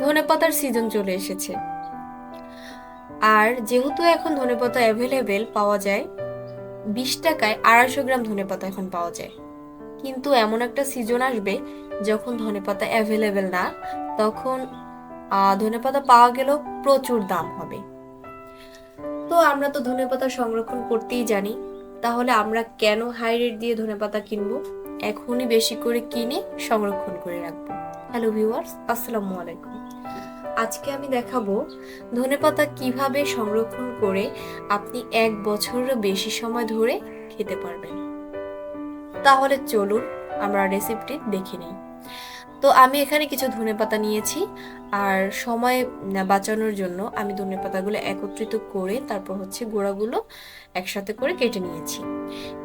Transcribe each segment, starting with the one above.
ধনেপাতার সিজন চলে এসেছে। আর যেহেতু এখন ধনেপাতা অ্যাভেলেবেল পাওয়া যায়, বিশ টাকায় আড়াইশো গ্রাম ধনেপাতা এখন পাওয়া যায়। কিন্তু এমন একটা সিজন আসবে যখন ধনেপাতা অ্যাভেলেবেল না, তখন ধনেপাতা পাওয়া গেলেও প্রচুর দাম হবে। তো আমরা তো ধনেপাতা সংরক্ষণ করতেই জানি, তাহলে আমরা কেন হাই রেট দিয়ে ধনেপাতা কিনবো? এখনই বেশি করে কিনে সংরক্ষণ করে রাখব। হ্যালো ভিউয়ার্স আসসালামু আলাইকুম। আজকে আমি দেখাবো ধনেপাতা কীভাবে সংরক্ষণ করে আপনি এক বছরের বেশি সময় ধরে খেতে পারবেন। তাহলে চলুন আমরা রেসিপিটি দেখে নিই। তো আমি এখানে কিছু ধনেপাতা নিয়েছি। আর সময় বাঁচানোর জন্য আমি ধনেপাতাগুলো একত্রিত করে তারপর হচ্ছে গোড়াগুলো একসাথে করে কেটে নিয়েছি।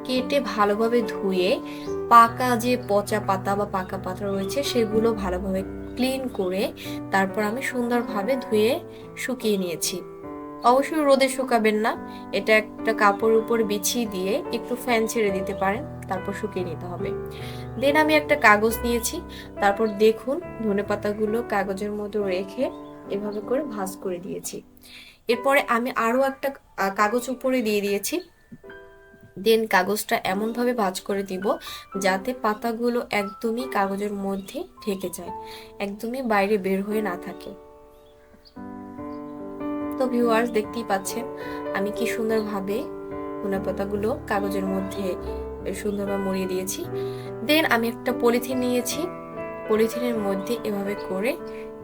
কেটে ভালোভাবে ধুয়ে পাকা যে পচা পাতা বা পাকা পাতা রয়েছে সেগুলো ভালোভাবে ক্লিন করে তারপর আমি সুন্দরভাবে ধুয়ে শুকিয়ে নিয়েছি। অবশ্যই রোদে শুকাবেন না। এটা একটা কাপড় উপর বিছিয়ে দিয়ে একটু ফ্যান ছেড়ে দিতে পারেন, তারপর শুকিয়ে নিতে হবে। দেন আমি একটা কাগজ নিয়েছি, তারপর দেখুন ধনে পাতাগুলো কাগজের মধ্যে রেখে এভাবে করে ভাঁজ করে দিয়েছি। এরপরে আমি আরও একটা কাগজ উপরে দিয়ে দিয়েছি। দেন কাগজটা এমনভাবে ভাঁজ করে দিব যাতে পাতাগুলো একদমই কাগজের মধ্যে ঢেকে যায়, একদমই বাইরে বের হয়ে না থাকে। তো ভিউয়ার্স দেখতেই পাচ্ছেন, আমি কি সুন্দরভাবে ধনে পাতাগুলো কাগজের মধ্যে সুন্দরভাবে মরিয়ে দিয়েছি। দেন আমি একটা পলিথিন নিয়েছি, পলিথিনের মধ্যে এভাবে করে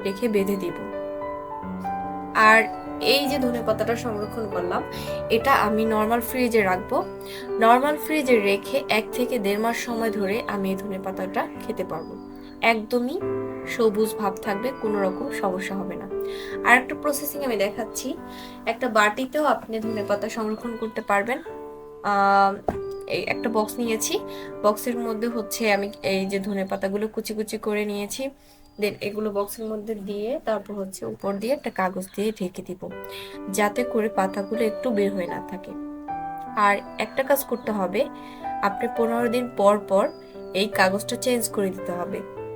রেখে বেঁধে দিব। আর এই যে ধনে পাতাটা সংরক্ষণ করলাম, এটা আমি নর্মাল ফ্রিজে রাখব। নর্মাল ফ্রিজে রেখে এক থেকে দেড় মাস সময় ধরে আমি এই ধনে পাতাটা খেতে পারব। একদমই সবুজ ভাব থাকবে কোনো রকম সমস্যা হবে না। আর একটা প্রসেসিং আমি দেখাচ্ছি। একটা বাটিতেও আপনি ধনে পাতা সংরক্ষণ করতে পারবেন। এই একটা বক্স নিয়েছি। বক্সের মধ্যে হচ্ছে আমি এই যে ধনে পাতাগুলো কুচি কুচি করে নিয়েছি। দেন এগুলো বক্সের মধ্যে দিয়ে তারপর হচ্ছে উপর দিয়ে একটা কাগজ দিয়ে ঢেকে দিব। যাতে করে পাতাগুলো একটু বের হয়ে না থাকে। আর একটা কাজ করতে হবে, আপনি পনেরো দিন পর পর এই কাগজটা চেঞ্জ করে দিতে হবে।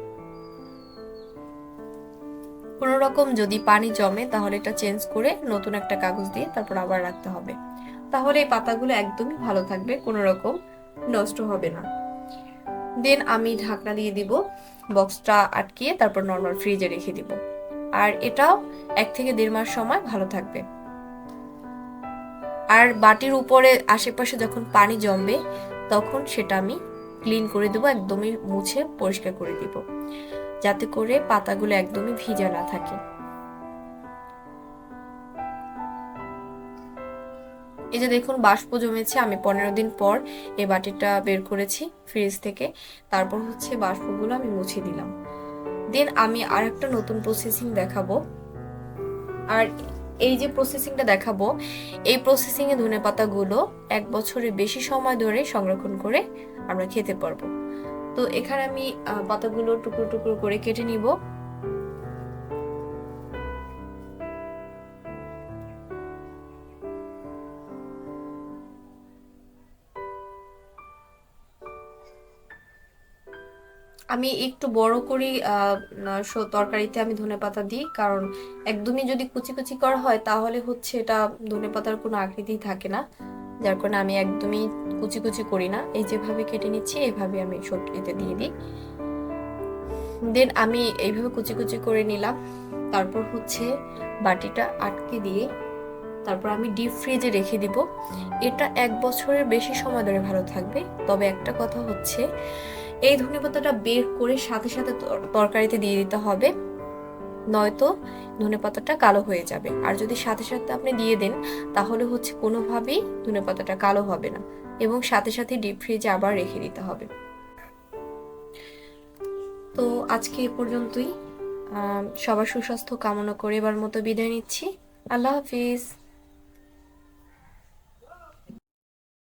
কোনো রকম যদি পানি জমে, তাহলে এটা চেঞ্জ করে নতুন একটা কাগজ দিয়ে তারপর আবার রাখতে হবে। তাহলে এই পাতাগুলো একদমই ভালো থাকবে কোনো রকম নষ্ট হবে না। দেন আমি ঢাকনা দিয়ে দিব বক্সটা আটকিয়ে তারপর নর্মাল ফ্রিজে রেখে দিব। আর এটাও এক থেকে দেড় মাস সময় ভালো থাকবে। আর বাটির উপরে আশেপাশে যখন পানি জমবে, তখন সেটা আমি ক্লিন করে দেবো, একদমই মুছে পরিষ্কার করে দিব। যাতে করে পাতাগুলো একদমই ভিজা না থাকে। এই যে দেখুন, বাষ্প জমেছে, আমি পনেরো দিন পর এই বাটিটা বের করেছি ফ্রিজ থেকে। তারপর হচ্ছে বাষ্পগুলো আমি মুছে দিলাম। দেন আমি আর একটা নতুন প্রসেসিং দেখাবো। আর এই যে প্রসেসিংটা দেখাবো, এই প্রসেসিং এ ধনে পাতাগুলো এক বছরের বেশি সময় ধরে সংরক্ষণ করে আমরা খেতে পারব। তো এখানে আমি পাতাগুলো টুকরো টুকরো করে কেটে নিব। আমি একটু বড় করে তরকারিতে আমি ধনেপাতা দিই, কারণ একদমই যদি কুচি কুচি করা হয়, তাহলে হচ্ছে এটা ধনেপাতার কোনো আকৃতি থাকে না। যার কারণে আমি একদমই কুচি কুচি করি না। এই যেভাবে কেটে নিচ্ছি এইভাবে আমি সবজিতে দিয়ে দিই। দেন আমি এইভাবে কুচি কুচি করে নিলাম। তারপর হচ্ছে বাটিটা আটকে দিয়ে তারপর আমি ডিপ ফ্রিজে রেখে দিব। এটা এক বছরের বেশি সময় ধরে ভালো থাকবে। তবে একটা কথা হচ্ছে, এই ধনেপাতাটা বের করে সাথে সাথে তর- তরকারিতে দিয়ে দিতে হবে। নয়তো ধনে পাতাটা কালো হয়ে যাবে। আর যদি সাথে সাথে আপনি দিয়ে দেন, তাহলে হচ্ছে কোনোভাবেই ধনে পাতাটা কালো হবে না এবং সাথে সাথে ডিপ ফ্রিজে আবার রেখে দিতে হবে। তো আজকে এ পর্যন্তই। সবার সুস্বাস্থ্য কামনা করে এবার মতো বিদায় নিচ্ছি। আল্লাহ হাফিজ।